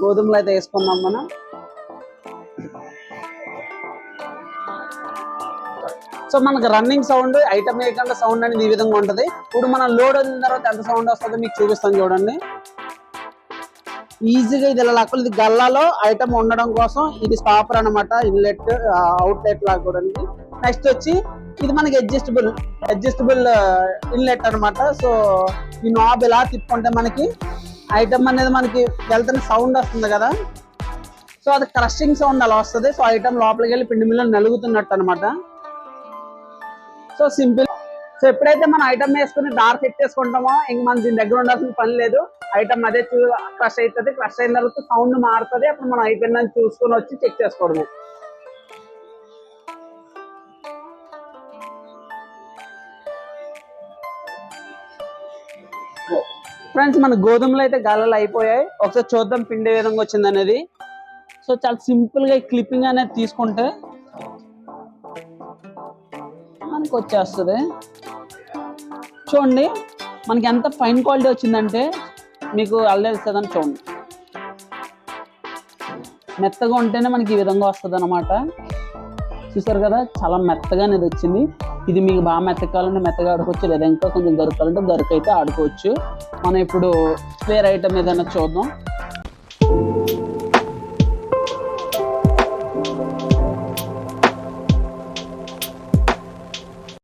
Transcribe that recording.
గోధుమలు అయితే వేసుకుందాం మనం. సో మనకు రన్నింగ్ సౌండ్ ఐటమ్ వేయకుండా సౌండ్ అనేది ఈ విధంగా ఉంటుంది. ఇప్పుడు మనం లోడ్ అయిన తర్వాత ఎంత సౌండ్ వస్తుందో మీకు చూపిస్తాను చూడండి. ఈజీగా ఇది ఇలా లాక్కోవాలి. ఇది గల్లాలో ఐటమ్ ఉండడం కోసం ఇది స్టాపర్ అన్నమాట ఇన్లెట్ అవుట్లెట్ లాగా కూడా నెక్స్ట్ వచ్చి ఇది మనకి అడ్జస్టబుల్ అడ్జస్టబుల్ ఇన్లెట్ అన్నమాట. సో ఈ నాబ్ ఇలా తిప్పుకుంటే మనకి ఐటమ్ అనేది మనకి వెళ్తున్న సౌండ్ వస్తుంది కదా. సో అది క్రషింగ్ సౌండ్ అలా వస్తుంది. సో ఐటమ్ లోపలికి వెళ్ళి పిండి మిల్లు నలుగుతున్నట్టు అనమాట సో సింపుల్ సో ఎప్పుడైతే మనం ఐటమ్ వేసుకుని డార్క్ ఎట్టేసుకుంటామో ఇంక మనం దీని దగ్గర ఉండాల్సిన పని లేదు. ఐటమ్ అదే క్రష్ అవుతుంది క్రష్ అయిన తర్వాత సౌండ్ మారుతుంది అప్పుడు మనం అయిపోయిందని చూసుకొని వచ్చి చెక్ చేసుకోవడము. ఫ్రెండ్స్ మన గోధుమలు అయితే గాలలో అయిపోయాయి. ఒకసారి చూద్దాం పిండి విధంగా వచ్చింది అనేది. సో చాలా సింపుల్గా క్లిప్పింగ్ అనేది తీసుకుంటే మనకు వచ్చేస్తుంది. చూడండి మనకి ఎంత ఫైన్ క్వాలిటీ వచ్చిందంటే మీకు అల్లెలుస్తుందని చూడండి. మెత్తగా ఉంటేనే మనకి ఈ విధంగా వస్తుంది అనమాట చూసారు కదా చాలా మెత్తగా అనేది వచ్చింది. ఇది మీకు బాగా మెత్తగా మెత్తగా ఆడుకోవచ్చు లేదా ఇంకా కొంచెం గరుకాలంటే గరుకు అయితే ఆడుకోవచ్చు. మనం ఇప్పుడు స్పేర్ ఐటమ్ ఏదైనా చూద్దాం.